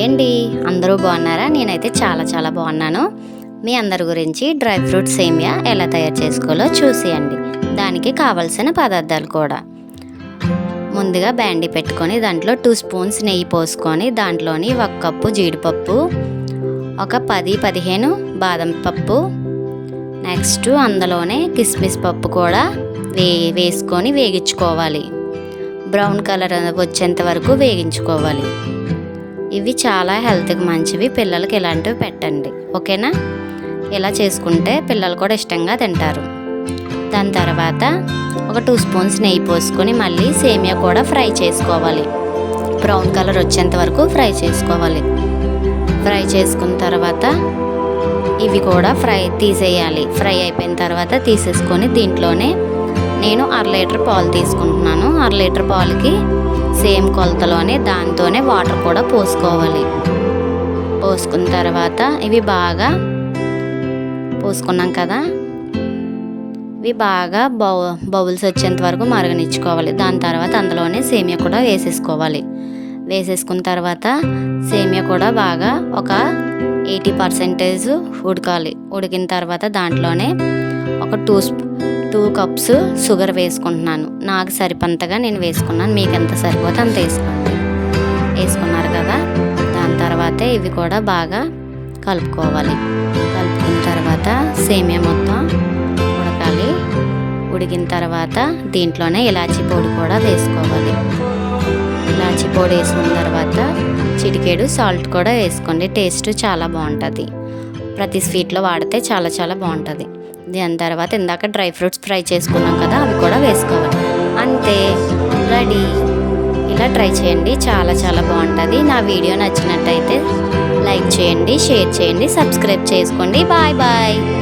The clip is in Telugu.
హాయ్ అండి అందరూ బాగున్నారా? నేనైతే చాలా చాలా బాగున్నాను. మీ అందరి గురించి డ్రై ఫ్రూట్ సేమియా ఎలా తయారు చేసుకోవాలో చూసేయండి. దానికి కావలసిన పదార్థాలు కూడా. ముందుగా బ్యాండీ పెట్టుకొని దాంట్లో టూ స్పూన్స్ నెయ్యి పోసుకొని దాంట్లోని ఒక కప్పు జీడిపప్పు ఒక పది పదిహేను బాదం పప్పు నెక్స్ట్ అందులోనే కిస్మిస్ పప్పు కూడా వే వేసుకొని వేగించుకోవాలి. బ్రౌన్ కలర్ వచ్చేంత వరకు వేగించుకోవాలి. ఇవి చాలా హెల్త్కి మంచివి. పిల్లలకి ఇలాంటివి పెట్టండి. ఓకేనా? ఇలా చేసుకుంటే పిల్లలు కూడా ఇష్టంగా తింటారు. దాని తర్వాత ఒక టూ స్పూన్స్ నెయ్యి పోసుకొని మళ్ళీ సేమియా కూడా ఫ్రై చేసుకోవాలి. బ్రౌన్ కలర్ వచ్చేంత వరకు ఫ్రై చేసుకోవాలి. ఫ్రై చేసుకున్న తర్వాత ఇవి కూడా ఫ్రై తీసేయాలి. ఫ్రై అయిపోయిన తర్వాత తీసేసుకొని దీంట్లోనే నేను అర లీటర్ పాలు తీసుకుంటున్నాను. అర లీటర్ పాలకి సేమ్ కొలతలోనే దాంతోనే వాటర్ కూడా పోసుకోవాలి. పోసుకున్న తర్వాత ఇవి బాగా పోసుకున్నాం కదా ఇవి బాగా బౌ బౌల్స్ వచ్చేంత వరకు మరగనిచ్చుకోవాలి. దాని తర్వాత అందులోనే సేమియా కూడా వేసేసుకోవాలి. వేసేసుకున్న తర్వాత సేమియా కూడా బాగా ఒక ఎయిటీ పర్సెంటేజ్ ఉడకాలి. ఉడికిన తర్వాత దాంట్లోనే ఒక two spoon two cups sugar వేసుకుంటున్నాను. నాకు సరిపంతగా నేను వేసుకున్నాను. మీకు ఎంత సరిపోతే అంత వేసుకోండి. వేసుకున్నారు కదా? దాని తర్వాత ఇవి కూడా బాగా కలుపుకోవాలి. కలుపుకున్న తర్వాత సేమియా మొత్తం ఉడకాలి. ఉడికిన తర్వాత దీంట్లోనే ఇలాచీ పొడి కూడా వేసుకోవాలి. ఇలాచీ పొడి వేసుకున్న తర్వాత చిటికేడు సాల్ట్ కూడా వేసుకోండి. టేస్ట్ చాలా బాగుంటుంది. ప్రతి స్వీట్లో వాడితే చాలా చాలా బాగుంటుంది. దాని తర్వాత ఇందాక డ్రై ఫ్రూట్స్ ఫ్రై చేసుకున్నాం కదా అవి కూడా వేసుకోవాలి. అంతే. రెడీ. ఇలా ట్రై చేయండి. చాలా చాలా బాగుంటుంది. నా వీడియో నచ్చినట్టయితే లైక్ చేయండి షేర్ చేయండి సబ్స్క్రైబ్ చేసుకోండి. Bye bye.